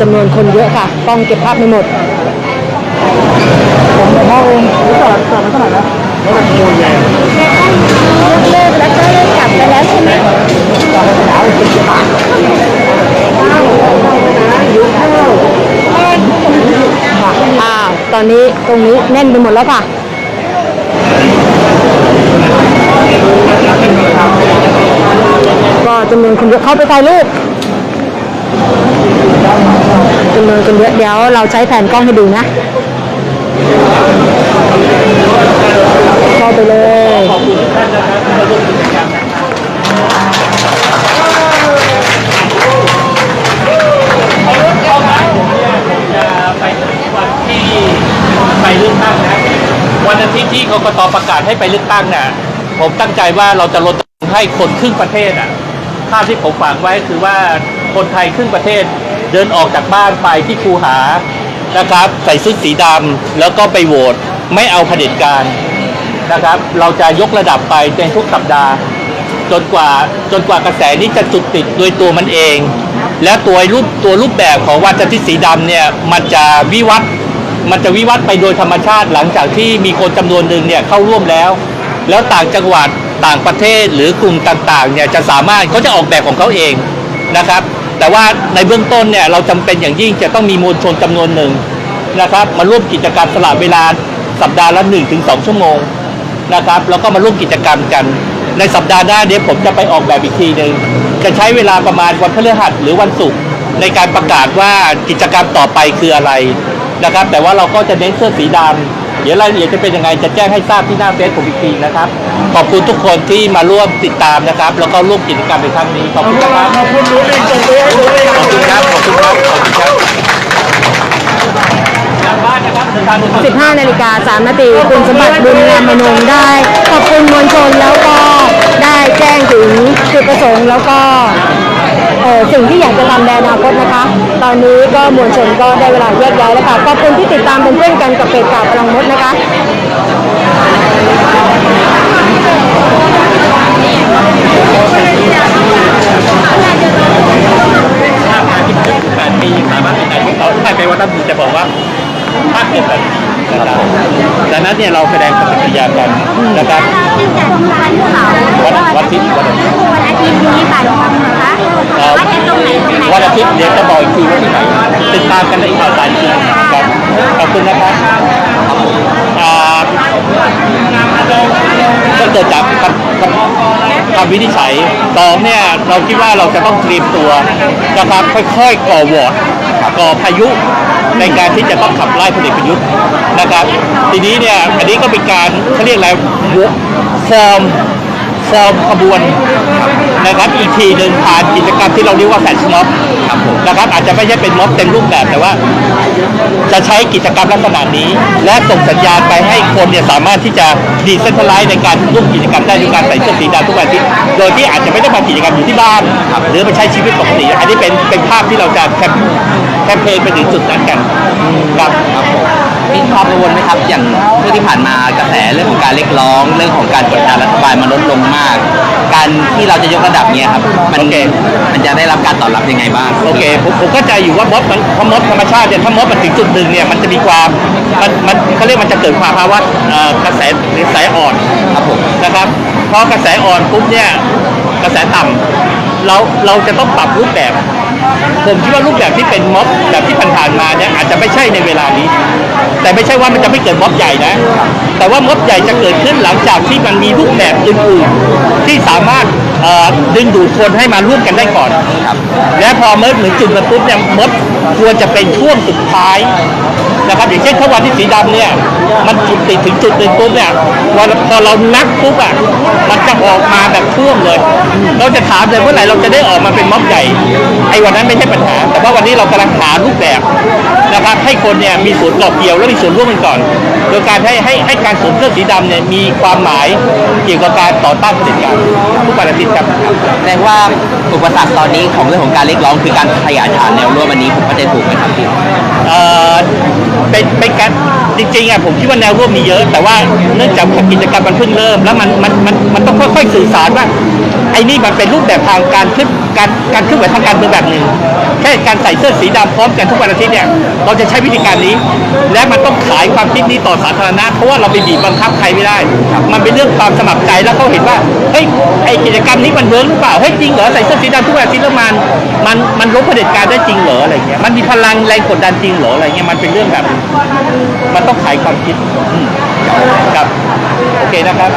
จำนวนคนเยอะค่ะกล้องเก็บภาพไม่หมดผมผมว่าเองรู้จักจักมันเท่าไหร่นะแล้วมันโอนไงเลิกแล้วก็เลิกกลับไปแล้วใช่ไหมจากภาษาเป็นสิบบาทอ้าวตอนนี้ตรงนี้แน่นไปหมดแล้วค่ะก็จำนวนคนเยอะเข้าไปถ่ายรูป จำนวนคนเยอะเดี๋ยวเราใช้แผนกล้องให้ดูนะเข้าไปเลยขอบคุณท่านนะครับที่มาร่วมกิจกรรมไปถึงวันที่ไปเลือกตั้งนะวันอาทิตย์ที่กกตประกาศให้ไปเลือกตั้งน่ะ ผมตั้งใจว่าเราจะรณรงค์ให้คนครึ่งประเทศอะภาพที่ผมฝากไว้คือว่าคนไทยครึ่งประเทศ เดินออกจากบ้านไปที่คูหานะครับ ใส่ชุดสีดำแล้วก็ไปโหวตไม่เอาเผด็จการนะครับ เราจะยกระดับไปในทุกสัปดาห์ จนกว่าจนกว่ากระแสนี้จะจุดติดโดยตัวมันเอง และตัวรูปตัวรูปแบบของวันจันทร์ที่สีดำเนี่ยมันจะวิวัฒน์มันจะวิวัฒน์ไปโดยธรรมชาติหลังจากที่มีคนจำนวนหนึ่งเนี่ยเข้าร่วมแล้ว แล้วต่างจังหวัดต่างประเทศหรือกลุ่มต่างๆเนี่ยจะสามารถเขาจะออกแบบของเขาเองนะครับ แต่ว่าในเบื้องต้นเนี่ยเราจำเป็นอย่างยิ่งจะต้องมีมวลชนจำนวนหนึ่งนะครับมาร่วมกิจกรรมสละเวลาสัปดาห์ละ1-2ชั่วโมงนะครับแล้วก็มาร่วมกิจกรรมกัน ในสัปดาห์หน้าเดี๋ยวผมจะไปออกแบบอีกทีหนึ่งจะใช้เวลาประมาณวันพฤหัสหรือวันศุกร์ในการประกาศว่ากิจกรรมต่อไปคืออะไรนะครับ แต่ว่าเราก็จะเน้นเสื้อสีดำ เดี๋ยวรายละเอียดจะเป็นยังไงจะแจ้งให้ทราบที่หน้าเฟซผมอีกทีนะครับ ขอบคุณทุกคนที่มาร่วมติดตามนะครับ แล้วก็ร่วมกิจกรรมในครั้งนี้ขอบคุณนะครับขอบคุณรู้ลิงจบเลยรู้ลิงขอบคุณครับขอบคุณครับขอบคุณครับทางบ้านนะครับเดินทางโดยสวัสดิ15นาฬิกา3นาทีคุณสมบัติบุญงามมนงได้ ขอบคุณมวลชนแล้วก็ได้แจ้งถึงจุดประสงค์แล้วก็เอ่อ สิ่งที่อยากจะทำในอนาคตนะคะ ตอนนี้ก็มวลชนก็ได้เวลาแยกย้ายแล้วค่ะขอบคุณที่ติดตามเป็นเพื่อนกันกับเพจข่าวพลังมดนะคะถ้ามาที่แปดปีสามารถเป็นนายกต่อถ้าไปวัดน้ำบุญจะบอกว่าภาคเกิดแบบนะครับดังนั้นเนี่ยเราแสดงปฏิกิริยากันนะครับซึ่งจะตรงร้านเขาวันวันอาทิตย์วันอาทิตย์วันอาทิตย์นี้บ่ายโมงนะคะเอ่อว่าจะ วันอาทิตย์เดี๋ยวจะบอกอีกทีว่าที่ไหนติดตามกันในข่าวสารอีกทีครับขอบคุณนะครับอ่าก็เกิดจากคำคำคำวินิจฉัยสองเนี่ยเราคิดว่าเราจะต้องเตรียมตัวนะครับค่อยๆก่อวอร์ดก่อพายุในการที่จะต้องขับไล่พลเอกประยุทธ์นะครับ ทีนี้เนี่ยอันนี้ก็เป็นการเขาเรียกอะไรฟอร์มฟอร์มขบวน นะครับอีกทีหนึ่งผ่านกิจกรรมที่เราเรียกว่าแฟชม็อบนะครับอาจจะไม่ใช่เป็นม็อบเต็มรูปแบบแต่ว่า จะใช้กิจกรรมลักษณะนี้ และส่งสัญญาณไปให้คนเนี่ยสามารถที่จะดีเซนทรัลไลซ์ในการร่วมกิจกรรมได้ด้วยการใส่เสื้อสีดำทุกวันอาทิตย์โดยที่อาจจะไม่ต้องมากิจกรรมอยู่ที่บ้าน หรือไปใช้ชีวิตปกติอันนี้เป็นเป็นภาพที่เราจะแคมแคมเปญไปถึงจุดนั้นกันครับครับผมมีความกังวลไหมครับอย่างช่วงที่ผ่านมากระแสเรื่องของการเรียกร้อง เรื่องของการกดดันรัฐบาลมันลดลงมากการ ที่เราจะยกระดับเนี้ยครับ มันโอเคมันจะได้รับการตอบรับยังไงบ้าง โอเคผมผมเข้าใจอยู่ว่าม็อบมันเพราะม็อบธรรมชาติเนี่ยถ้าม็อบมันถึงจุดหนึ่งเนี่ยมันจะมีความมันมันเขาเรียกมันจะเกิดความภาวะเอ่อกระแสกระแสอ่อนครับผมนะครับพอกระแสอ่อนปุ๊บเนี่ยกระแสต่ำเราเราจะต้องปรับรูปแบบ ผมคิดว่ารูปแบบที่เป็นม็อบแบบที่ผ่านๆมาเนี่ยอาจจะไม่ใช่ในเวลานี้ แต่ไม่ใช่ว่ามันจะไม่เกิดม็อบใหญ่นะ แต่ว่าม็อบใหญ่จะเกิดขึ้นหลังจากที่มันมีรูปแบบอื่นๆที่สามารถเอ่อดึงดูดคนให้มาร่วมกันได้ก่อนครับและพอเมื่อถึงจุดนั้นปุ๊บเนี่ยมดควรจะเป็นช่วงสุดท้ายนะครับอย่างเช่นถ้าวันที่สีดำเนี่ยมันจุดติดถึงจุดหนึ่งปุ๊บเนี่ยวันพอเรานับปุ๊บอะมันจะออกมาแบบท่วมเลย เราจะถามเลยเมื่อไหร่เราจะได้ออกมาเป็นม็อบใหญ่ไอ้วันนั้นไม่ใช่ปัญหา แต่ว่าวันนี้เรากำลังหารูปแบบนะครับให้คนเนี่ยมีส่วนเกาะเกี่ยวและมีส่วนร่วมกันก่อน โดยการให้ให้ให้การสวมเสื้อสีดำเนี่ยมีความหมายเกี่ยวกับการต่อต้านเผด็จการทุกวันอาทิตย์ครับแสดงว่าอุปสรรคตอนนี้ของเรื่องของการเรียกร้องคือการขยายฐานแนวร่วมอันนี้ผมเข้าใจถูกไหมครับพี่เอ่อเป็นเป็นการจริงๆอะผมคิดว่าแนวร่วมมีเยอะ แต่ว่าเนื่องจากกิจกรรมมันเพิ่งเริ่ม แล้วมันมันมันมันต้องค่อยๆสื่อสารว่าไอ้นี่มันเป็นรูปแบบทางการขึ้นการการเคลื่อนไหวทางการเมืองแบบหนึ่งหนึ่งแค่การใส่เสื้อสีดำพร้อมกันทุกวันอาทิตย์เนี่ยเราจะใช้วิธีการนี้ และมันต้องขายความคิดนี้ต่อสาธารณะเพราะว่าเราไปบีบบังคับใครไม่ได้ มันเป็นเรื่องความสมัครใจแล้วเขาเห็นว่าเฮ้ยไอกิจกรรมนี้มันเวิร์กหรือเปล่าเฮ้ยจริงเหรอใส่เสื้อสีดำทุกวันอาทิตย์แล้วมันมันมันลบเผด็จการได้จริงเหรออะไรเงี้ยมันมีพลังแรงกดดันจริงเหรออะไรเงี้ยมันเป็นเรื่องแบบ มันต้องขายความคิดอืมครับโอเคนะครับ